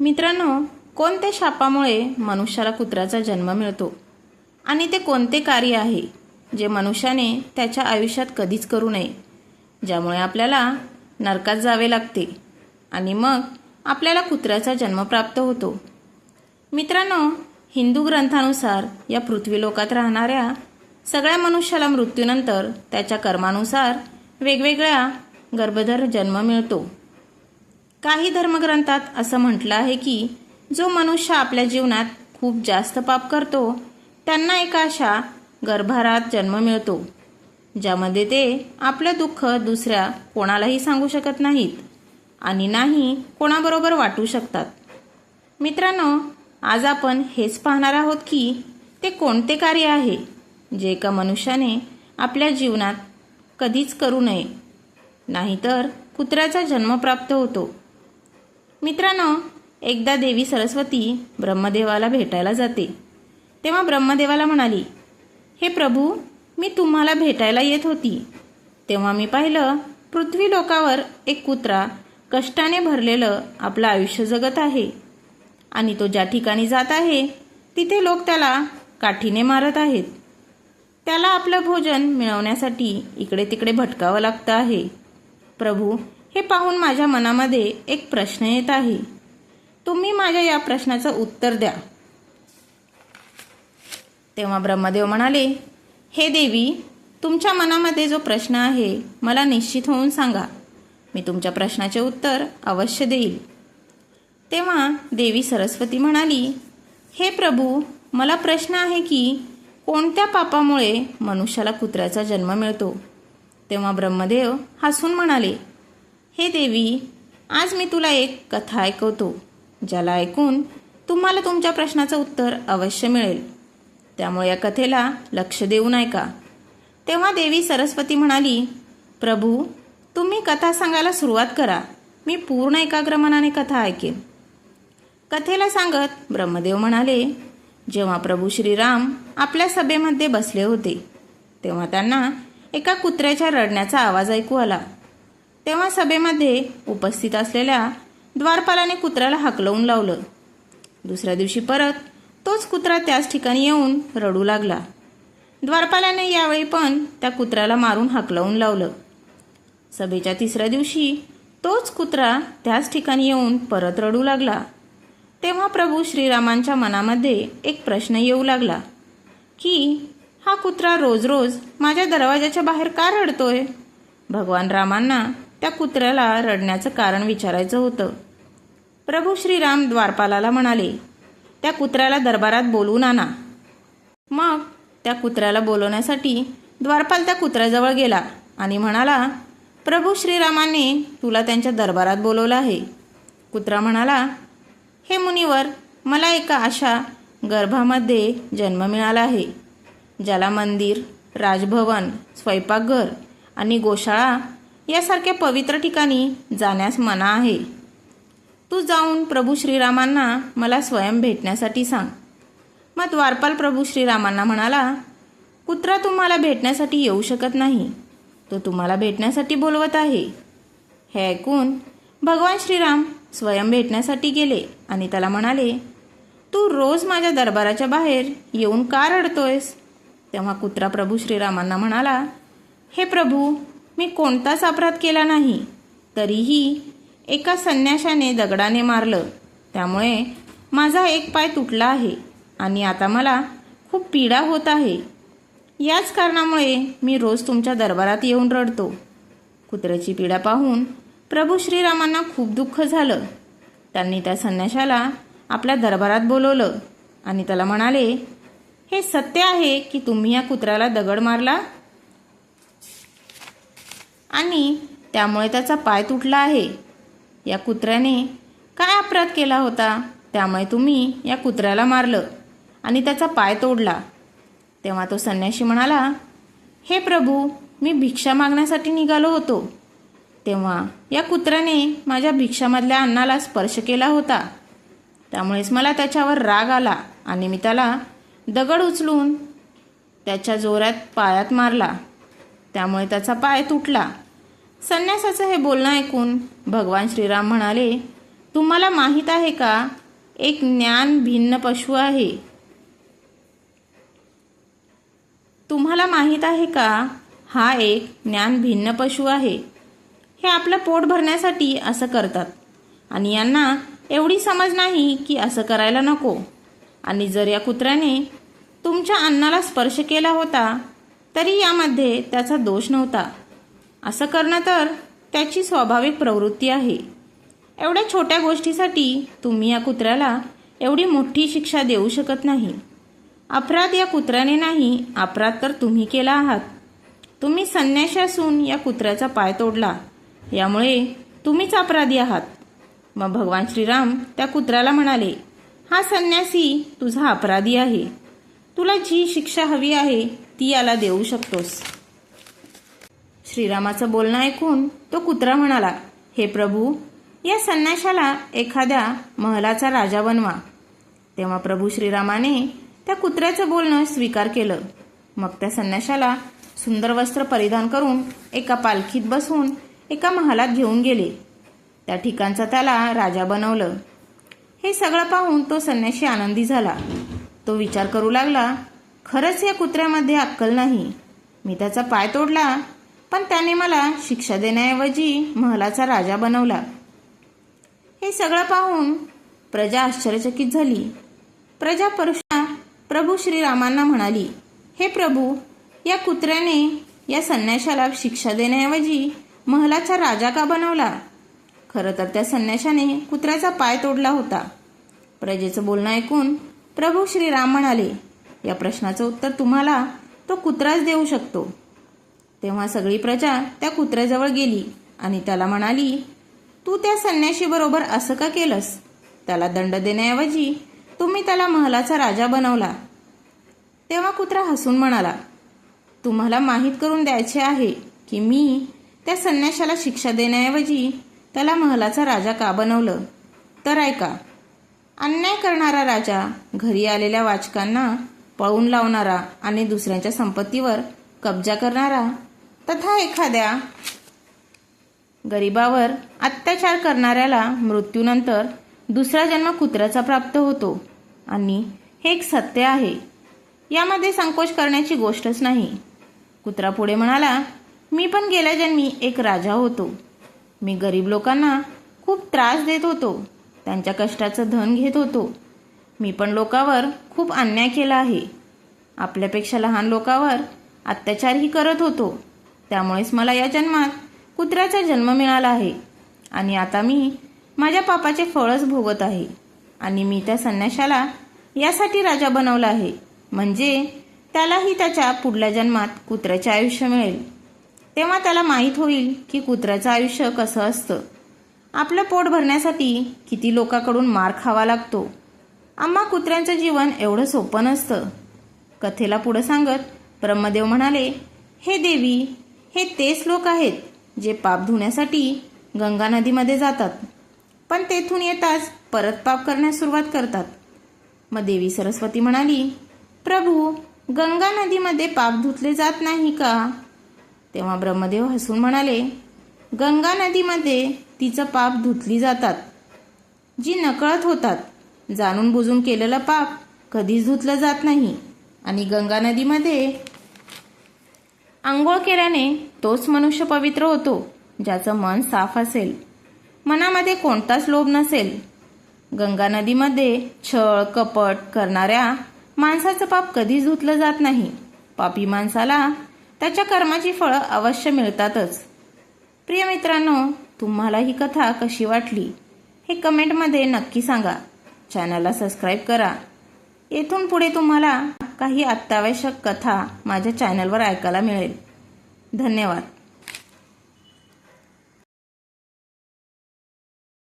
मित्रांनो कोणत्या शापामुळे मनुष्याला कुत्र्याचा जन्म मिळतो? आणि ते कोणते कार्य आहे जे मनुष्याने त्याच्या आयुष्यात कधीच करू नये ज्यामुळे आपल्याला नरकात जावे लागते आणि मग आपल्याला कुत्र्याचा जन्म प्राप्त होतो? मित्रांनो हिंदू ग्रंथानुसार या पृथ्वीलोकात राहणाऱ्या सगळ्या मनुष्याला मृत्यूनंतर त्याच्या कर्मानुसार वेगवेगळ्या गर्भधर जन्म मिळतो. काही धर्मग्रंथात असं म्हटलं आहे की जो मनुष्य आपल्या जीवनात खूप जास्त पाप करतो त्यांना एका अशा गर्भारात जन्म मिळतो ज्यामध्ये ते आपलं दुःख दुसऱ्या कोणालाही सांगू शकत नाहीत आणि नाही कोणाबरोबर वाटू शकतात. मित्रांनो आज आपण हेच पाहणार आहोत की ते कोणते कार्य आहे जे एका मनुष्याने आपल्या जीवनात कधीच करू नये. नाहीतर कुत्र्याचा जन्म प्राप्त होतो. मित्रांनो एकदा देवी सरस्वती ब्रह्मदेवाला भेटायला जाते. तेव्हा ब्रह्मदेवाला म्हणाली हे प्रभू मी तुम्हाला भेटायला येत होती. तेव्हा मी पाहिलं पृथ्वी लोकावर एक कुत्रा कष्टाने भरलेलं आपलं आयुष्य जगत आहे. आणि तो ज्या ठिकाणी जात आहे तिथे लोक त्याला काठीने मारत आहेत. त्याला आपलं भोजन मिळवण्यासाठी इकडे तिकडे भटकावं लागतं आहे. प्रभू हे पाहून माझ्या मनामध्ये एक प्रश्न येत आहे. तुम्ही माझ्या या प्रश्नाचं उत्तर द्या. तेव्हा ब्रह्मदेव म्हणाले हे देवी तुमच्या मनामध्ये जो प्रश्न आहे मला निश्चित होऊन सांगा. मी तुमच्या प्रश्नाचे उत्तर अवश्य देईल. तेव्हा देवी सरस्वती म्हणाली हे प्रभू मला प्रश्न आहे की कोणत्या पापामुळे मनुष्याला कुत्र्याचा जन्म मिळतो? तेव्हा ब्रह्मदेव हसून म्हणाले हे देवी आज मी तुला एक कथा ऐकवतो ज्याला ऐकून तुम्हाला तुमच्या प्रश्नाचं उत्तर अवश्य मिळेल. त्यामुळे या कथेला लक्ष देऊन ऐका तेव्हा देवी सरस्वती म्हणाली प्रभू तुम्ही कथा सांगायला सुरुवात करा. मी पूर्ण एकाग्र मनाने कथा ऐकेन. कथेला सांगत ब्रह्मदेव म्हणाले जेव्हा प्रभू श्रीराम आपल्या सभेमध्ये बसले होते तेव्हा त्यांना एका कुत्र्याच्या रडण्याचा आवाज ऐकू आला. तेव्हा सभेमध्ये उपस्थित असलेल्या द्वारपालाने कुत्र्याला हाकलवून लावलं. दुसऱ्या दिवशी परत तोच कुत्रा त्याच ठिकाणी येऊन रडू लागला. द्वारपालाने यावेळी पण त्या कुत्र्याला मारून हाकलवून लावलं. सभेच्या तिसऱ्या दिवशी तोच कुत्रा त्याच ठिकाणी येऊन परत रडू लागला. तेव्हा प्रभू श्रीरामांच्या मनामध्ये एक प्रश्न येऊ लागला की हा कुत्रा रोज रोज माझ्या दरवाजाच्या बाहेर का रडतोय? भगवान रामांना त्या कुत्र्याला रडण्याचं कारण विचारायचं होतं. प्रभू श्रीराम द्वारपालाला म्हणाले त्या कुत्र्याला दरबारात बोलवून आणा. मग त्या कुत्र्याला बोलवण्यासाठी द्वारपाल त्या कुत्र्याजवळ गेला आणि म्हणाला प्रभू श्रीरामाने तुला त्यांच्या दरबारात बोलवलं आहे. कुत्रा म्हणाला हे मुनिवर मला एका अशा गर्भामध्ये जन्म मिळाला आहे ज्याला मंदिर राजभवन स्वयंपाकघर आणि गोशाळा यासारख्या पवित्र ठिकाणी जाण्यास मना आहे. तू जाऊन प्रभू श्रीरामांना मला स्वयं भेटण्यासाठी सांग. मग द्वारपाल प्रभू श्रीरामांना म्हणाला कुत्रा तुम्हाला भेटण्यासाठी येऊ शकत नाही. तो तुम्हाला भेटण्यासाठी बोलवत आहे. हे ऐकून भगवान श्रीराम स्वयं भेटण्यासाठी गेले आणि त्याला म्हणाले तू रोज माझ्या दरबाराच्या बाहेर येऊन का रडतोयस? तेव्हा कुत्रा प्रभू श्रीरामांना म्हणाला हे प्रभू मी कोणताच अपराध केला नाही. तरीही एका संन्याशाने दगडाने मारलं. त्यामुळे माझा एक पाय तुटला आहे आणि आता मला खूप पीडा होत आहे. याच कारणामुळे मी रोज तुमच्या दरबारात येऊन रडतो. कुत्र्याची पीडा पाहून प्रभू श्रीरामांना खूप दुःख झालं. त्यांनी त्या संन्याशाला आपल्या दरबारात बोलवलं आणि त्याला म्हणाले हे सत्य आहे की तुम्ही या कुत्र्याला दगड मारला आणि त्यामुळे त्याचा पाय तुटला आहे. या कुत्र्याने काय अपराध केला होता? त्यामुळे तुम्ही या कुत्र्याला मारलं आणि त्याचा पाय तोडला. तेव्हा तो संन्याशी म्हणाला हे प्रभू मी भिक्षा मागण्यासाठी निघालो होतो. तेव्हा या कुत्र्याने माझ्या भिक्षामधल्या अन्नाला स्पर्श केला होता. त्यामुळेच मला त्याच्यावर राग आला आणि मी त्याला दगड उचलून त्याच्या जोरात पायात मारला. त्यामुळे त्याचा पाय तुटला. संन्यासाचं हे बोलणं ऐकून भगवान श्रीराम म्हणाले तुम्हाला माहीत आहे का? एक ज्ञान भिन्न पशु आहे. तुम्हाला माहीत आहे का? हा एक ज्ञान भिन्न पशु आहे. हे आपलं पोट भरण्यासाठी असं करतात. आणि यांना एवढी समज नाही की असं करायला नको. आणि जर या कुत्र्याने तुमच्या अन्नाला स्पर्श केला होता तरी यामध्ये त्याचा दोष नव्हता. असं करणं तर त्याची स्वाभाविक प्रवृत्ती आहे. एवढ्या छोट्या गोष्टीसाठी तुम्ही या कुत्र्याला एवढी मोठी शिक्षा देऊ शकत नाही. अपराध या कुत्र्याने नाही अपराध तर तुम्ही केला आहात. तुम्ही संन्याशी असून या कुत्र्याचा पाय तोडला. यामुळे तुम्हीच अपराधी आहात. मग भगवान श्रीराम त्या कुत्र्याला म्हणाले हा संन्यासी तुझा अपराधी आहे. तुला जी शिक्षा हवी आहे ती याला देऊ शकतोस. श्रीरामाचं बोलणं ऐकून तो कुत्रा म्हणाला हे प्रभू या संन्याशाला एखाद्या महलाचा राजा बनवा. तेव्हा प्रभू श्रीरामाने त्या कुत्र्याचं बोलणं स्वीकार केलं. मग त्या संन्याशाला सुंदर वस्त्र परिधान करून एका पालखीत बसून एका महालात घेऊन गेले. त्या ठिकाणचा त्याला राजा बनवलं. हे सगळं पाहून तो संन्याशी आनंदी झाला. तो विचार करू लागला खरंच या कुत्र्यामध्ये अक्कल नाही. मी त्याचा पाय तोडला पण त्याने मला शिक्षा देण्याऐवजी महलाचा राजा बनवला. हे सगळं पाहून प्रजा आश्चर्यचकित झाली. प्रजा परुषा प्रभू श्रीरामांना म्हणाली हे प्रभू या कुत्र्याने या संन्याशाला शिक्षा देण्याऐवजी महलाचा राजा का बनवला? खरं तर त्या संन्याशाने कुत्र्याचा पाय तोडला होता. प्रजेचं बोलणं ऐकून प्रभू श्रीराम म्हणाले या प्रश्नाचं उत्तर तुम्हाला तो कुत्राच देऊ शकतो. तेव्हा सगळी प्रजा त्या कुत्र्याजवळ गेली आणि त्याला म्हणाली तू त्या संन्याशीबरोबर असं का केलंस? त्याला दंड देण्याऐवजी तुम्ही त्याला महलाचा राजा बनवला. तेव्हा कुत्रा हसून म्हणाला तुम्हाला माहीत करून द्यायचे आहे की मी त्या संन्याशाला शिक्षा देण्याऐवजी त्याला महलाचा राजा का बनवलं? तर ऐका अन्याय करणारा राजा घरी आलेल्या वाचकांना पळून लावणारा आणि दुसऱ्यांच्या संपत्तीवर कब्जा करणारा तथा एखाद्या गरिबावर अत्याचार करणाऱ्याला मृत्यूनंतर दुसरा जन्म कुत्र्याचा प्राप्त होतो. आणि हे एक सत्य आहे. यामध्ये संकोच करण्याची गोष्टच नाही. कुत्रा पुढे म्हणाला मी पण गेल्या जन्मी एक राजा होतो. मी गरीब लोकांना खूप त्रास देत होतो. त्यांच्या कष्टाचं धन घेत होतो. मी पण लोकावर खूप अन्याय केला आहे. आपल्यापेक्षा लहान लोकावर अत्याचारही करत होतो. त्यामुळेच मला या जन्मात कुत्र्याचा जन्म मिळाला आहे. आणि आता मी माझ्या पापाचे फळच भोगत आहे. आणि मी त्या संन्याशाला यासाठी राजा बनवला आहे. म्हणजे त्यालाही त्याच्या पुढल्या जन्मात कुत्र्याचे आयुष्य मिळेल. तेव्हा त्याला माहीत होईल की कुत्र्याचं आयुष्य कसं असतं. आपलं पोट भरण्यासाठी किती लोकांकडून मार खावा लागतो. आम्हा कुत्र्यांचं जीवन एवढं सोपं नसतं. कथेला पुढं सांगत ब्रह्मदेव म्हणाले हे देवी हे तेच लोक आहेत जे पाप धुण्यासाठी गंगा नदीमध्ये जातात. पण तेथून येताच परत पाप करण्यास सुरुवात करतात. मग देवी सरस्वती म्हणाली प्रभू गंगा नदीमध्ये पाप धुतले जात नाही का? तेव्हा ब्रह्मदेव हसून म्हणाले गंगा नदीमध्ये तिचं पाप धुतली जातात जी नकळत होतात. जाणून बुजून केलेलं पाप कधीच धुतलं जात नाही. आणि गंगा नदीमध्ये आंघोळ केल्याने तोच मनुष्य पवित्र होतो ज्याचं मन साफ असेल. मनामध्ये कोणताच लोभ नसेल. गंगा नदीमध्ये छळ कपट करणाऱ्या माणसाचं पाप कधीच धुतलं जात नाही. पापी माणसाला त्याच्या कर्माची फळं अवश्य मिळतातच. प्रिय मित्रांनो तुम्हाला ही कथा कशी वाटली हे कमेंटमध्ये नक्की सांगा. चॅनलला सबस्क्राईब करा. येथून पुढे तुम्हाला काही अत्यावश्यक कथा माझ्या चॅनलवर ऐकायला मिळेल. धन्यवाद.